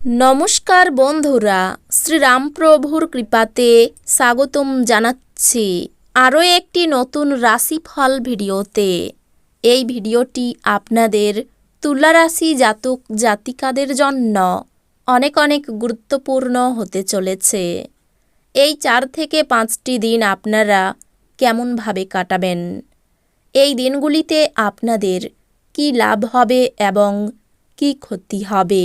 নমস্কার বন্ধুরা, শ্রীরামপ্রভুর কৃপাতে স্বাগতম জানাচ্ছি আরও একটি নতুন রাশিফল ভিডিওতে। এই ভিডিওটি আপনাদের তুলা রাশি জাতক জাতিকাদের জন্য অনেক অনেক গুরুত্বপূর্ণ হতে চলেছে। এই চার থেকে পাঁচটি দিন আপনারা কেমনভাবে কাটাবেন? এই দিনগুলিতে আপনাদের কি লাভ হবে এবং কি ক্ষতি হবে?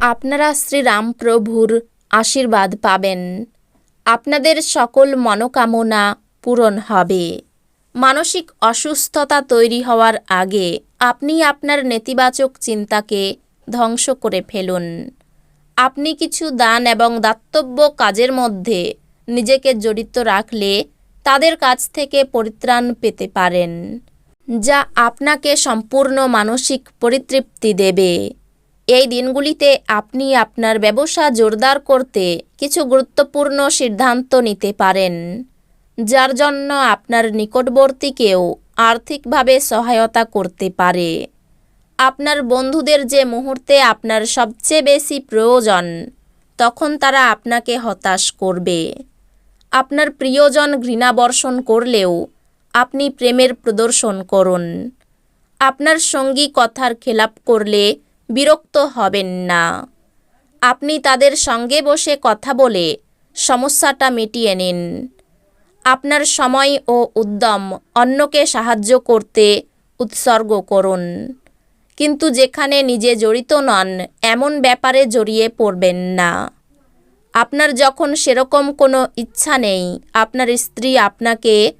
আপনারা শ্রীরামপ্রভুর আশীর্বাদ পাবেন। আপনাদের সকল মনোকামনা পূরণ হবে। মানসিক অসুস্থতা তৈরি হওয়ার আগে আপনি আপনার নেতিবাচক চিন্তাকে ধ্বংস করে ফেলুন। আপনি কিছু দান এবং দাতব্য কাজের মধ্যে নিজেকে জড়িত রাখলে তাদের কাছ থেকে পরিত্রাণ পেতে পারেন, যা আপনাকে সম্পূর্ণ মানসিক পরিতৃপ্তি দেবে। এই দিনগুলিতে আপনি আপনার ব্যবসা জোরদার করতে কিছু গুরুত্বপূর্ণ সিদ্ধান্ত নিতে পারেন, যার জন্য আপনার নিকটবর্তীকেও আর্থিকভাবে সহায়তা করতে পারে। আপনার বন্ধুদের যে মুহূর্তে আপনার সবচেয়ে বেশি প্রয়োজন, তখন তারা আপনাকে হতাশ করবে। আপনার প্রিয়জন ঘৃণা বর্ষণ করলেও আপনি প্রেমের প্রদর্শন করুন। আপনার সঙ্গী কথার খেলাপ করলে বিরক্ত হবেন না। আপনি তাদের সঙ্গে বসে কথা বলে সমস্যাটা মিটিয়ে নিন। আপনার সময় ও উদ্যম অন্যকে সাহায্য করতে উৎসর্গ করুন। কিন্তু যেখানে নিজে জড়িত নন, এমন ব্যাপারে জড়িয়ে পড়বেন না। আপনার যখন সেরকম কোনো ইচ্ছা নেই, আপনার স্ত্রী আপনাকে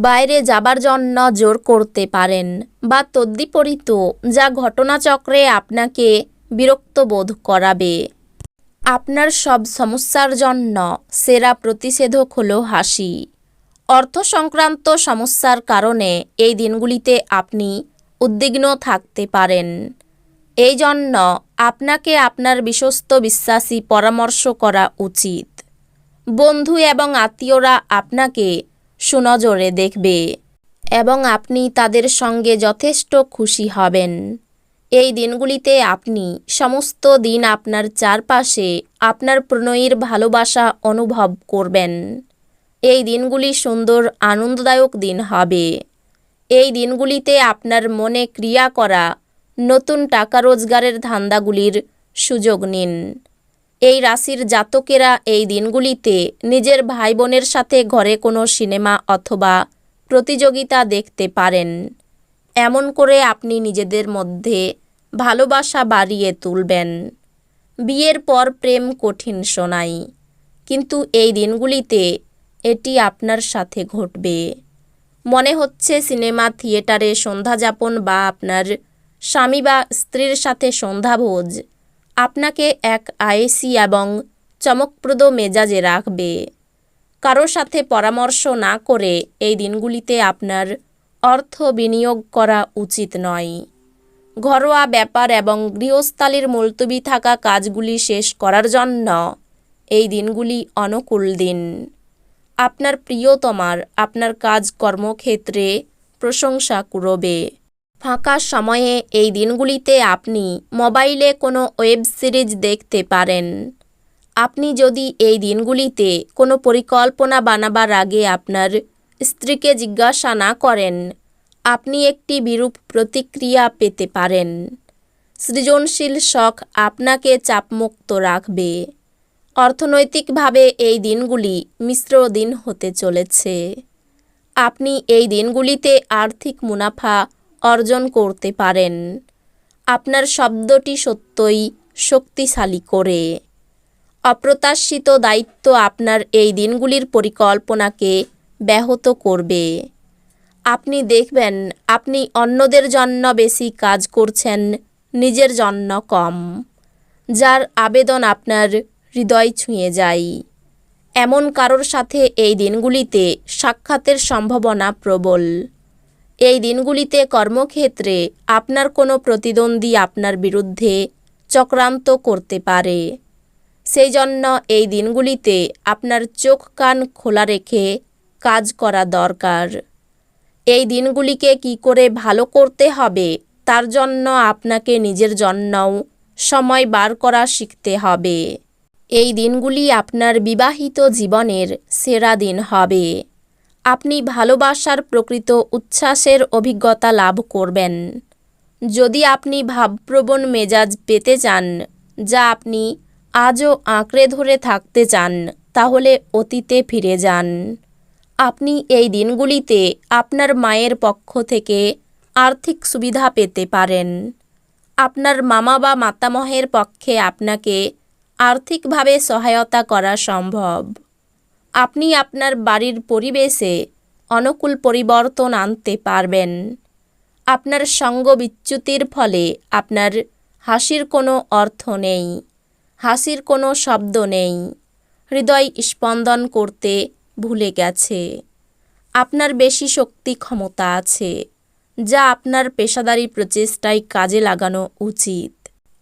বাইরে যাবার জন্য জোর করতে পারেন। বা তদ্বিপরীত যা ঘটনাচক্রে আপনাকে বিরক্ত বোধ করাবে। আপনার সব সমস্যার জন্য সেরা প্রতিষেধক হলো হাসি। অর্থ সংক্রান্ত সমস্যার কারণে এই দিনগুলিতে আপনি উদ্বিগ্ন থাকতে পারেন। এই জন্য আপনাকে আপনার বিশ্বস্ত বিশ্বাসী পরামর্শ করা উচিত। বন্ধু এবং আত্মীয়রা আপনাকে সুনজরে দেখবে এবং আপনি তাদের সঙ্গে যথেষ্ট খুশি হবেন। এই দিনগুলিতে আপনি সমস্ত দিন আপনার চারপাশে আপনার প্রণয়ীর ভালোবাসা অনুভব করবেন। এই দিনগুলি সুন্দর, আনন্দদায়ক দিন হবে। এই দিনগুলিতে আপনার মনে ক্রিয়া করা নতুন টাকা রোজগারের ধান্দাগুলির সুযোগ নিন। এই রাশির জাতকেরা এই দিনগুলিতে নিজের ভাই বোনের সাথে ঘরে কোনো সিনেমা অথবা প্রতিযোগিতা দেখতে পারেন। এমন করে আপনি নিজেদের মধ্যে ভালোবাসা বাড়িয়ে তুলবেন। বিয়ের পর প্রেম কঠিন শোনাই, কিন্তু এই দিনগুলিতে এটি আপনার সাথে ঘটবে। মনে হচ্ছে সিনেমা, থিয়েটারে সন্ধ্যাযাপন বা আপনার স্বামী বা স্ত্রীর সাথে সন্ধ্যাভোজ আপনাকে এক আয়েসি এবং চমকপ্রদ মেজাজে রাখবে। কারও সাথে পরামর্শ না করে এই দিনগুলিতে আপনার অর্থ বিনিয়োগ করা উচিত নয়। ঘরোয়া ব্যাপার এবং গৃহস্থালির মুলতবি থাকা কাজগুলি শেষ করার জন্য এই দিনগুলি অনুকূল দিন। আপনার প্রিয়তমার, আপনার কাজ কর্মক্ষেত্রে প্রশংসা কুড়বে। ফাঁকা সময়ে এই দিনগুলিতে আপনি মোবাইলে কোনো ওয়েব সিরিজ দেখতে পারেন। আপনি যদি এই দিনগুলিতে কোনো পরিকল্পনা বানাবার আগে আপনার স্ত্রীকে জিজ্ঞাসা না করেন, আপনি একটি বিরূপ প্রতিক্রিয়া পেতে পারেন। সৃজনশীল শখ আপনাকে চাপমুক্ত রাখবে। অর্থনৈতিকভাবে এই দিনগুলি মিশ্র দিন হতে চলেছে। আপনি এই দিনগুলিতে আর্থিক মুনাফা অর্জন করতে পারেন। আপনার শব্দটি সত্যই শক্তিশালী করে। অপ্রত্যাশিত দায়িত্ব আপনার এই দিনগুলির পরিকল্পনাকে ব্যাহত করবে। আপনি দেখবেন আপনি অন্যদের জন্য বেশি কাজ করছেন, নিজের জন্য কম, যার আবেদন আপনার হৃদয় ছুঁয়ে যায়। এমন কারোর সাথে এই দিনগুলিতে সাক্ষাতের সম্ভাবনা প্রবল। এই দিনগুলিতে কর্মক্ষেত্রে আপনার কোনো প্রতিদ্বন্দ্বী আপনার বিরুদ্ধে চক্রান্ত করতে পারে। সেই জন্য এই দিনগুলিতে আপনার চোখ কান খোলা রেখে কাজ করা দরকার। এই দিনগুলিকে কি করে ভালো করতে হবে তার জন্য আপনাকে নিজের জন্যও সময় বার করা শিখতে হবে। এই দিনগুলি আপনার বিবাহিত জীবনের সেরা দিন হবে। আপনি ভালোবাসার প্রকৃত উচ্ছ্বাসের অভিজ্ঞতা লাভ করবেন। যদি আপনি ভাবপ্রবণ মেজাজ পেতে চান, যা আপনি আজও আঁকড়ে ধরে থাকতে চান, তাহলে অতীতে ফিরে যান। আপনি এই দিনগুলিতে আপনার মায়ের পক্ষ থেকে আর্থিক সুবিধা পেতে পারেন। আপনার মামা বা মাতামহের পক্ষে আপনাকে আর্থিকভাবে সহায়তা করা সম্ভব। আপনি আপনার বাড়ির পরিবেশে অনুকূল পরিবর্তন আনতে পারবেন। আপনার সঙ্গ বিচ্যুতির ফলে আপনার হাসির কোনো অর্থ নেই, হাসির কোনো শব্দ নেই, হৃদয় স্পন্দন করতে ভুলে গেছে। আপনার বেশি শক্তি ক্ষমতা আছে, যা আপনার পেশাদারি প্রচেষ্টায় কাজে লাগানো উচিত।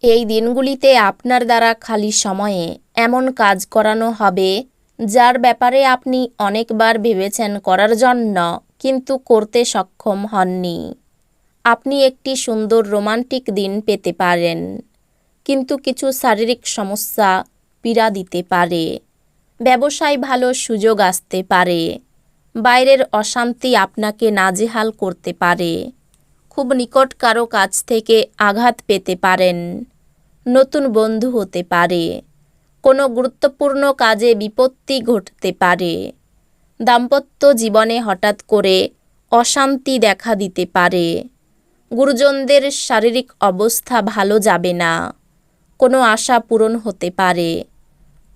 এই দিনগুলিতে আপনার দ্বারা খালি সময়ে এমন কাজ করানো হবে যার ব্যাপারে আপনি অনেকবার ভেবেছেন করার জন্য, কিন্তু করতে সক্ষম হননি। আপনি একটি সুন্দর রোমান্টিক দিন পেতে পারেন, কিন্তু কিছু শারীরিক সমস্যা পীড়া দিতে পারে। ব্যবসায় ভালো সুযোগ আসতে পারে, বাইরের অশান্তি আপনাকে নাজেহাল করতে পারে, খুব নিকট কারও কাছ থেকে আঘাত পেতে পারেন, নতুন বন্ধু হতে পারে। কোনো গুরুত্বপূর্ণ কাজে বিপত্তি ঘটতে পারে। দাম্পত্য জীবনে হঠাৎ করে অশান্তি দেখা দিতে পারে। গুরুজনদের শারীরিক অবস্থা ভালো যাবে না। কোনো আশা পূরণ হতে পারে।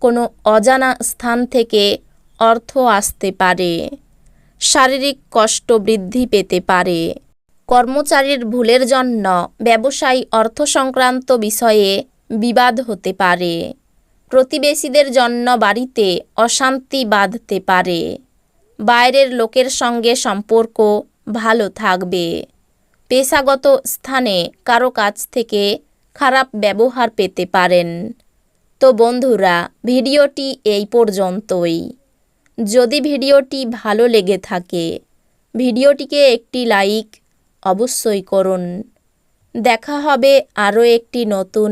কোনো অজানা স্থান থেকে অর্থ আসতে পারে। শারীরিক কষ্ট বৃদ্ধি পেতে পারে। কর্মচারীর ভুলের জন্য ব্যবসায়ী অর্থ সংক্রান্ত বিষয়ে বিবাদ হতে পারে। প্রতিবেশীদের জন্য বাড়িতে অশান্তি বাঁধতে পারে। বাইরের লোকের সঙ্গে সম্পর্ক ভালো থাকবে। পেশাগত স্থানে কারও কাছ থেকে খারাপ ব্যবহার পেতে পারেন। তো বন্ধুরা, ভিডিওটি এই পর্যন্তই। যদি ভিডিওটি ভালো লেগে থাকে, ভিডিওটিকে একটি লাইক অবশ্যই করুন। দেখা হবে আরও একটি নতুন